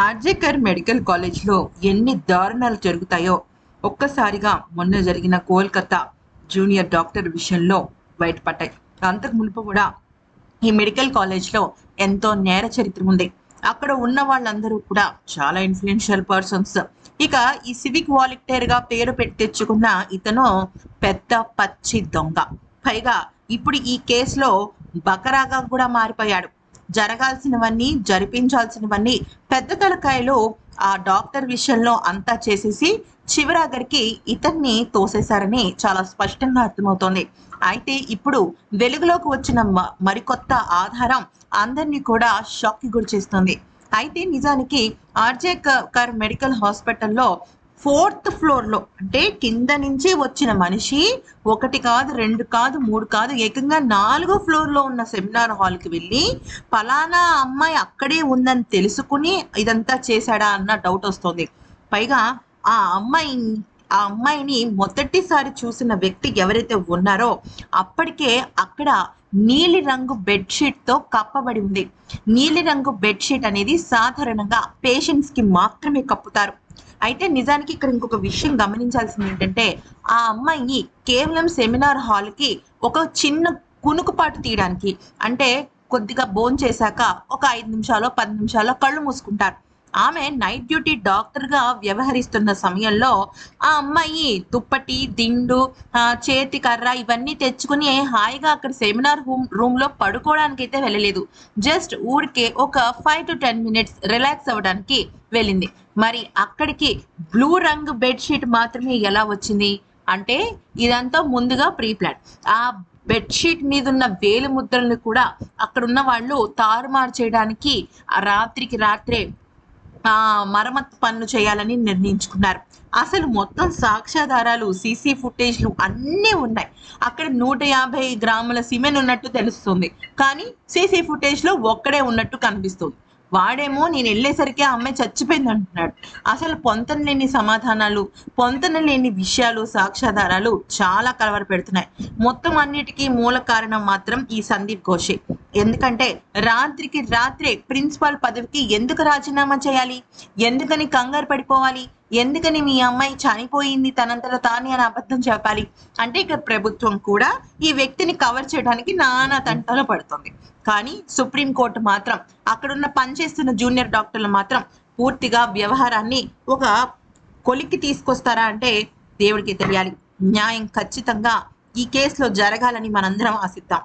RG Kar medical కాలేజ్లో ఎన్ని దారుణాలు జరుగుతాయో ఒక్కసారిగా మొన్న జరిగిన కోల్కతా జూనియర్ డాక్టర్ విషయంలో బయటపడ్డాయి. అంతకు మునుపు కూడా ఈ మెడికల్ కాలేజ్లో ఎంతో నేర చరిత్ర ఉంది. అక్కడ ఉన్న వాళ్ళందరూ కూడా చాలా ఇన్ఫ్లుయెన్షియల్ పర్సన్స్. ఇక ఈ సివిక్ వాలంటీర్గా పేరు పెట్టి తెచ్చుకున్న ఇతను పెద్ద పచ్చి దొంగ. పైగా ఇప్పుడు ఈ కేసులో బకరాగా కూడా మారిపోయాడు. జరగాల్సినవన్నీ జరిపించాల్సినవన్నీ పెద్ద తలకాయలు ఆ డాక్టర్ విషయంలో అంతా చేసేసి చివరాగరికి ఇతన్ని తోసేశారని చాలా స్పష్టంగా అర్థమవుతోంది. అయితే ఇప్పుడు వెలుగులోకి వచ్చిన మ- మరికొత్త ఆధారం అందరినీ కూడా షాక్కి గురి చేస్తుంది అయితే నిజానికి ఆర్జే కర్ మెడికల్ హాస్పిటల్లో ఫోర్త్ ఫ్లోర్లో అంటే కింద నుంచి వచ్చిన మనిషి ఒకటి కాదు రెండు కాదు మూడు కాదు ఏకంగా నాలుగో ఫ్లోర్లో ఉన్న సెమినార్ హాల్కి వెళ్ళి పలానా అమ్మాయి అక్కడే ఉందని తెలుసుకుని ఇదంతా చేశాడా? అన్న డౌట్ వస్తుంది. పైగా ఆ అమ్మాయి ఆ అమ్మాయిని మొదటిసారి చూసిన వ్యక్తి ఎవరైతే ఉన్నారో అప్పటికే అక్కడ నీలి రంగు బెడ్షీట్తో కప్పబడి ఉంది. నీలి రంగు బెడ్షీట్ అనేది సాధారణంగా పేషెంట్స్కి మాత్రమే కప్పుతారు. అయితే నిజానికి ఇక్కడ ఇంకొక విషయం గమనించాల్సింది ఏంటంటే ఆ అమ్మాయి కేవలం సెమినార్ హాల్కి ఒక చిన్న కునుకుపాటు తీయడానికి అంటే కొద్దిగా బోన్ చేశాక ఒక ఐదు నిమిషాలు పది నిమిషాలు కళ్ళు మూసుకుంటారు. ఆమె నైట్ డ్యూటీ డాక్టర్గా వ్యవహరిస్తున్న సమయంలో ఆ అమ్మాయి దుప్పటి దిండు చేతి కర్ర ఇవన్నీ తెచ్చుకుని హాయిగా అక్కడ సెమినార్ రూమ్ రూమ్లో పడుకోవడానికి అయితే వెళ్ళలేదు. జస్ట్ ఊరికే ఒక five to ten minutes relax అవ్వడానికి వెళ్ళింది. మరి అక్కడికి బ్లూ రంగు బెడ్షీట్ మాత్రమే ఎలా వచ్చింది? అంటే ఇదంతా ముందుగా ప్రీ ప్లాన్ ఆ బెడ్షీట్ మీద ఉన్న వేలు ముద్రలను కూడా అక్కడ ఉన్న వాళ్ళు తారుమారు చేయడానికి ఆ రాత్రికి రాత్రే ఆ మరమ్మతు పనులు చేయాలని నిర్ణయించుకున్నారు. అసలు మొత్తం సాక్ష్యాధారాలు సీసీ ఫుటేజ్లు అన్నీ ఉన్నాయి. అక్కడ నూట యాభై గ్రాముల సిమెంట్ ఉన్నట్టు తెలుస్తుంది. కానీ సీసీ ఫుటేజ్లో ఒక్కడే ఉన్నట్టు కనిపిస్తుంది. వాడేమో నేను వెళ్ళేసరికి ఆ అమ్మాయి చచ్చిపోయింది అంటున్నాడు. అసలు పొంతన లేని సమాధానాలు పొంతన లేని విషయాలు సాక్ష్యాధారాలు చాలా కలవర పెడుతున్నాయి. మొత్తం అన్నిటికీ మూల కారణం మాత్రం ఈ సందీప్ ఘోషే. ఎందుకంటే రాత్రికి రాత్రే ప్రిన్సిపాల్ పదవికి ఎందుకు రాజీనామా చేయాలి? ఎందుకని కంగారు పడిపోవాలి? ఎందుకని మీ అమ్మాయి చనిపోయింది తనంతట తానే అని అబద్ధం చెప్పాలి? అంటే ఇక్కడ ప్రభుత్వం కూడా ఈ వ్యక్తిని కవర్ చేయడానికి నానా తంటాలు పడుతుంది. కానీ సుప్రీంకోర్టు మాత్రం అక్కడున్న పనిచేస్తున్న జూనియర్ డాక్టర్లు మాత్రం పూర్తిగా వ్యవహారాన్ని ఒక కొలిక్కి తీసుకొస్తారా అంటే దేవుడికి తెలియాలి. న్యాయం ఖచ్చితంగా ఈ కేసులో జరగాలని మనందరం ఆశిద్దాం.